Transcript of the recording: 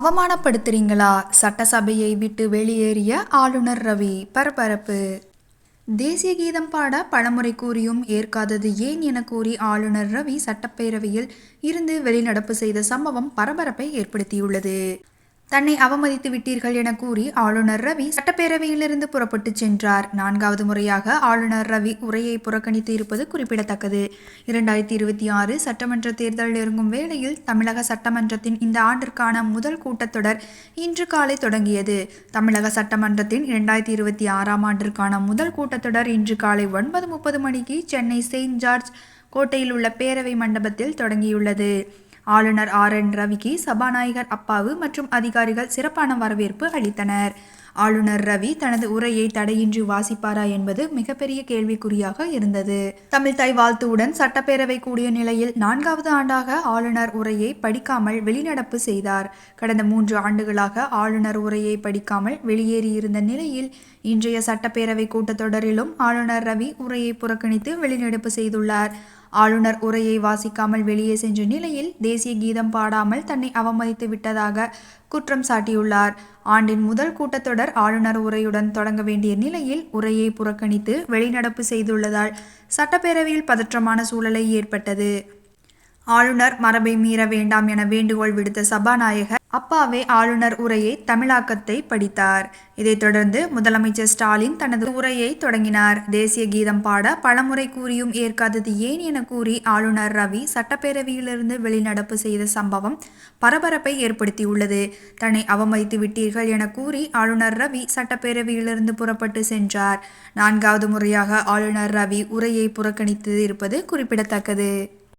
அவமானப்படுத்துறீங்களா? சட்டசபையை விட்டு வெளியேறிய ஆளுநர் ரவி பரபரப்பு. தேசிய கீதம் பாட பலமுறை கூறியும் ஏற்காதது ஏன் என கூறி ஆளுநர் ரவி சட்டப்பேரவையில் இருந்து வெளிநடப்பு செய்த சம்பவம் பரபரப்பை ஏற்படுத்தியுள்ளது. தன்னை அவமதித்து விட்டீர்கள் என கூறி ஆளுநர் ரவி சட்டப்பேரவையிலிருந்து புறப்பட்டு சென்றார். நான்காவது முறையாக ஆளுநர் ரவி உரையை புறக்கணித்து இருப்பது குறிப்பிடத்தக்கது. இரண்டாயிரத்தி இருபத்தி ஆறு சட்டமன்ற தேர்தல் நெருங்கும் வேளையில் தமிழக சட்டமன்றத்தின் இந்த ஆண்டிற்கான முதல் கூட்டத்தொடர் இன்று காலை தொடங்கியது. தமிழக சட்டமன்றத்தின் இரண்டாயிரத்தி இருபத்தி ஆறாம் ஆண்டிற்கான முதல் கூட்டத்தொடர் இன்று காலை ஒன்பது முப்பது மணிக்கு சென்னை செயின்ட் ஜார்ஜ் கோட்டையில் உள்ள பேரவை மண்டபத்தில் தொடங்கியுள்ளது. ஆளுநர் ஆர் என் ரவிக்கு சபாநாயகர் அப்பாவு மற்றும் அதிகாரிகள் சிறப்பான வரவேற்பு அளித்தனர். ஆளுநர் ரவி தனது உரையை தடையின்றி வாசிப்பாரா என்பது மிகப்பெரிய கேள்விக்குறியாக இருந்தது. தமிழ் தாய் வாழ்த்துவுடன் சட்டப்பேரவை கூடிய நிலையில் நான்காவது ஆண்டாக ஆளுநர் உரையை படிக்காமல் வெளிநடப்பு செய்தார். கடந்த மூன்று ஆண்டுகளாக ஆளுநர் உரையை படிக்காமல் வெளியேறியிருந்த நிலையில் இன்றைய சட்டப்பேரவை கூட்டத்தொடரிலும் ஆளுநர் ரவி உரையை புறக்கணித்து வெளிநடப்பு செய்துள்ளார். ஆளுநர் உரையை வாசிக்காமல் வெளியே சென்ற நிலையில் தேசிய கீதம் பாடாமல் தன்னை அவமதித்து விட்டதாக குற்றம் சாட்டியுள்ளார். ஆண்டின் முதல் கூட்டத்தொடர் ஆளுநர் உரையுடன் தொடங்க வேண்டிய நிலையில் உரையை புறக்கணித்து வெளிநடப்பு செய்துள்ளதால் சட்டப்பேரவையில் பதற்றமான சூழலை ஏற்பட்டது. ஆளுநர் மரபை மீற வேண்டாம் என வேண்டுகோள் விடுத்த சபாநாயகர் அப்பாவே ஆளுநர் உரையை தமிழாக்கத்தை படித்தார். இதைத் தொடர்ந்து முதலமைச்சர் ஸ்டாலின் தனது உரையை தொடங்கினார். தேசிய கீதம் பாட பலமுறை கூறியும் ஏற்காதது ஏன் என கூறி ஆளுநர் ரவி சட்டப்பேரவையிலிருந்து வெளிநடப்பு செய்த சம்பவம் பரபரப்பை ஏற்படுத்தியுள்ளது. தன்னை அவமதித்து விட்டீர்கள் என கூறி ஆளுநர் ரவி சட்டப்பேரவையிலிருந்து புறப்பட்டு சென்றார். நான்காவது முறையாக ஆளுநர் ரவி உரையை புறக்கணித்து இருப்பது குறிப்பிடத்தக்கது.